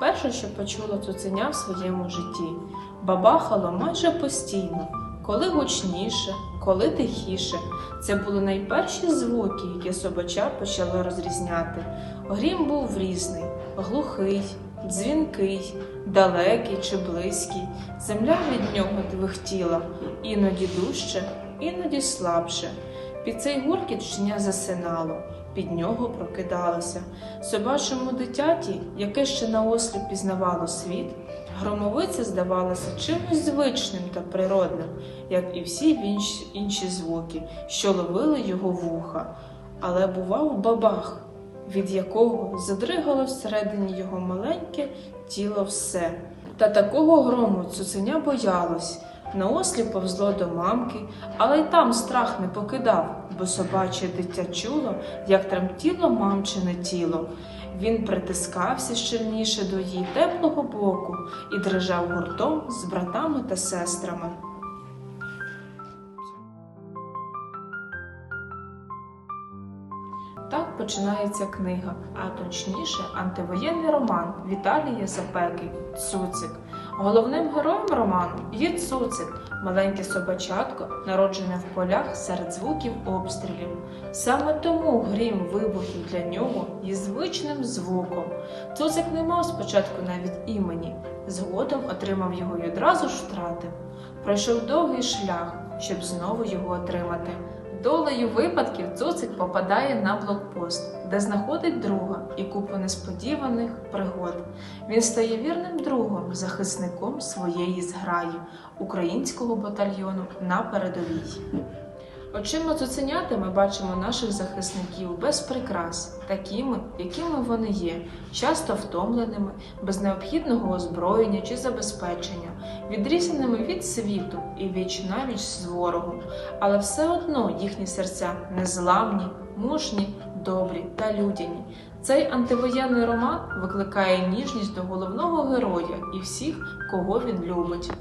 Перше, що почула цуценя в своєму житті, бабахало майже постійно, коли гучніше, коли тихіше. Це були найперші звуки, які собача почала розрізняти. Грім був різний, глухий, дзвінкий, далекий чи близький. Земля від нього двихтіла, іноді дужче, іноді слабше. Під цей гуркіт щеня засинало, під нього прокидалося. Собачому дитяті, яке ще наосліп пізнавало світ, громовиця здавалася чимось звичним та природним, як і всі інші звуки, що ловили його вуха. Але бував бабах, від якого задригало всередині його маленьке тіло все. Та такого грому цуценя боялось. Наосліп повзло до мамки, але й там страх не покидав, бо собаче дитя чуло, як тремтіло мамчине тіло. Він притискався щільніше до її теплого боку і дрижав гуртом з братами та сестрами. Так починається книга, а точніше антивоєнний роман Віталія Запеки Цуцик. Головним героєм роману є Цуцик, маленьке собачатко, народжене в полях серед звуків обстрілів. Саме тому грім вибухів для нього є звичним звуком. Цуцик не мав спочатку навіть імені, згодом отримав його і одразу ж втратив. Пройшов довгий шлях, щоб знову його отримати. Долею випадків Цуцик попадає на блокпост, де знаходить друга і купу несподіваних пригод. Він стає вірним другом, захисником своєї зграї українського батальйону на передовій. Очима цуценяти ми бачимо наших захисників без прикрас, такими, якими вони є, часто втомленими, без необхідного озброєння чи забезпечення, відрізаними від світу і віч навіч з ворогом, але все одно їхні серця незламні, мужні, добрі та людяні. Цей антивоєнний роман викликає ніжність до головного героя і всіх, кого він любить.